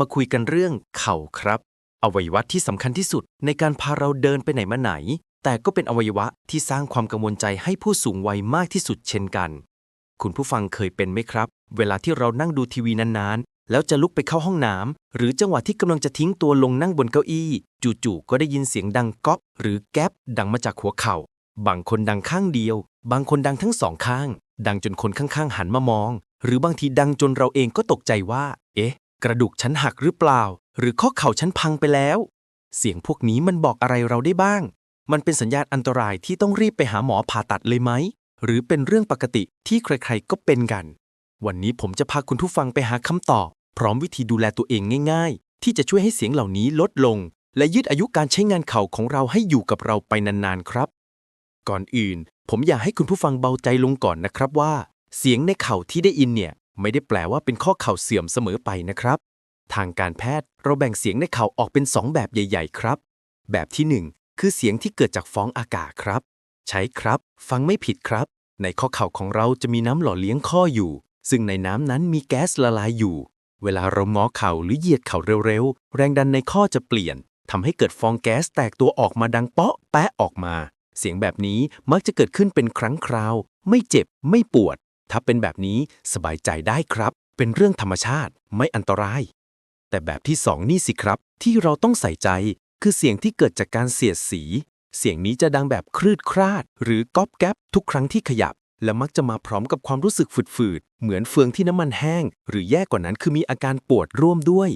มาคุยกันเรื่องเข่าครับ อวัยวะที่สำคัญที่สุดในการพาเราเดินไปไหนมาไหน แต่ก็เป็นอวัยวะที่สร้างความกังวลใจให้ผู้สูงวัยมากที่สุดเช่นกัน คุณผู้ฟังเคยเป็นไหมครับ เวลาที่เรานั่งดูทีวีนานๆ แล้วจะลุกไปเข้าห้องน้ำหรือจังหวะที่กำลังจะทิ้งตัวลงนั่งบนเก้าอี้จู่ๆก็ได้ยินเสียงดังก๊อกหรือแก๊บดังมาจากหัวเข่า บางคนดังข้างเดียว บางคนดังทั้งสองข้าง ดังจนคนข้างๆหันมามอง หรือบางทีดังจนเราเองก็ตกใจว่า เอ๊ะ กระดูกฉันหักหรือเปล่า หรือข้อเข่าฉันพังไปแล้ว เสียงพวกนี้มันบอกอะไรเราได้บ้าง มันเป็นสัญญาณอันตรายที่ต้องรีบไปหาหมอผ่าตัดเลยไหม หรือเป็นเรื่องปกติที่ใครๆก็เป็นกัน วันนี้ผมจะพาคุณผู้ฟังไปหาคำตอบ พร้อมวิธีดูแลตัวเองง่าย ๆ ที่จะช่วยให้เสียงเหล่านี้ลดลง และยืดอายุการใช้งานเข่าของเราให้อยู่กับเราไปนานๆครับ ก่อนอื่น ผมอยากให้คุณผู้ฟังเบาใจลงก่อนนะครับว่า เสียงในเข่าที่ได้ยินเนี่ย ไม่ได้แปลว่าเป็นข้อเข่าเสื่อมเสมอไปนะครับ ทางการแพทย์เราแบ่งเสียงในเข่าออกเป็น 2 แบบใหญ่ ๆ ครับ แบบที่ 1 คือเสียงที่เกิดจากฟองอากาศครับ ใช้ครับ ฟังไม่ผิดครับ ในข้อเข่าของเราจะมีน้ำหล่อเลี้ยงข้ออยู่ ซึ่งในน้ำนั้นมีแก๊สละลายอยู่ เวลาเรางอเข่าหรือเหยียดเข่าเร็วๆ แรงดันในข้อจะเปลี่ยนทำให้เกิดฟองแก๊สแตกตัวออกมาดังเปาะแปะออกมา เสียงแบบนี้มักจะเกิดขึ้นเป็นครั้งคราว ไม่เจ็บไม่ปวด ถ้าเป็นแบบนี้สบายใจได้ครับ เป็นเรื่องธรรมชาติไม่อันตราย แต่แบบที่สองนี่สิครับ ที่เราต้องใส่ใจ คือเสียงที่เกิดจากการเสียดสี เสียงนี้จะดังแบบคลืดคลาด หรือก๊อบแก๊บทุกครั้งที่ขยับ และมักจะมาพร้อมกับความรู้สึกฝืดๆ เหมือนเฟืองที่น้ำมันแห้ง หรือแย่กว่านั้นคือมีอาการปวดร่วมด้วย